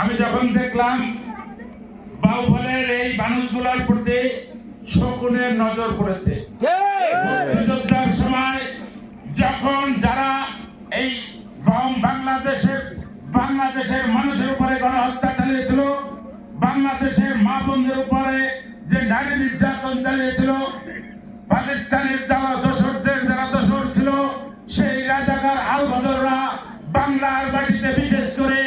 আমি যখন দেখলাম বাউফলের এই মানুষগুলোর প্রতি শকুনের নজর পড়েছে। মুক্তিযোদ্ধার সময় যখন যারা এই বাংলাদেশের বাংলাদেশের মানুষের উপরে গণহত্যা চালিয়েছিল বাংলাদেশের মা বোনদের উপরে যে নারী নির্যাতন চালিয়েছিল পাকিস্তানের যারা দোসরদের যারা দোসর ছিল সেই রাজাকার আল বদররা বাংলার বাড়িতে বিশেষ করে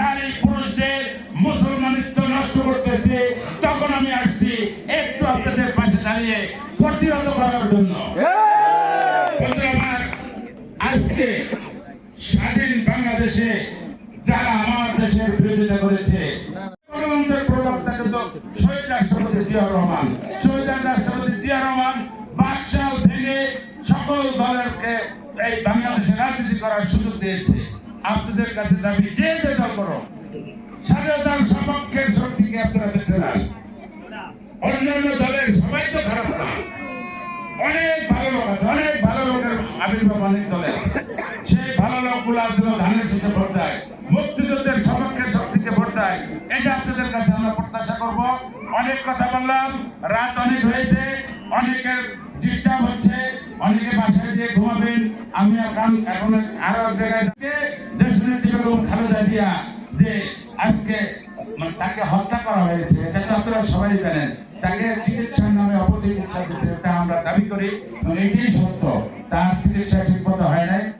নারী পুরুষদের মুসলমানিত্ব নষ্ট করতেছে, তখন আমি আসছি একটু আপনাদের পাশে দাঁড়িয়ে প্রতিহত করার জন্য। আজকে স্বাধীন বাংলাদেশে যারা আমার দেশের বিরোধিতা করেছে সকল দলেরকে এই বাংলাদেশে রাজনীতি করার সুযোগ দিয়েছে। আপনাদের কাছে দাবি, যে যে দল করো স্বাধীনতার সপক্ষের শক্তিকে আপনারা বেছে নেন। অন্যান্য দলের সবাই তো খারাপ না। অনেক ভালো লোক আছে, অনেক ভালো লোকের আবির্ভাব অনেক দলে। সেই ভালো লোকগুলো যেন ধানের শীষে ভোট দেয়, মুক্তিযুদ্ধের সপক্ষে শক্তিকে ভোট দেয়, এটা আপনাদের কাছে আমরা প্রত্যাশা করব। অনেক কথা বললাম, রাত অনেক হয়েছে, অনেকের অনেকে বাসায় দিয়ে ঘুমাবেন, আমি এখন এখন আরও এক জায়গায় খালেদা জিয়া যে আজকে মানে তাকে হত্যা করা হয়েছে, এটা তো আপনারা সবাই জানেন। তাকে চিকিৎসার নামে অপচিকিৎসা দিচ্ছে এটা আমরা দাবি করি। এটাই সত্য। তার চিকিৎসা ঠিক হয় নাই।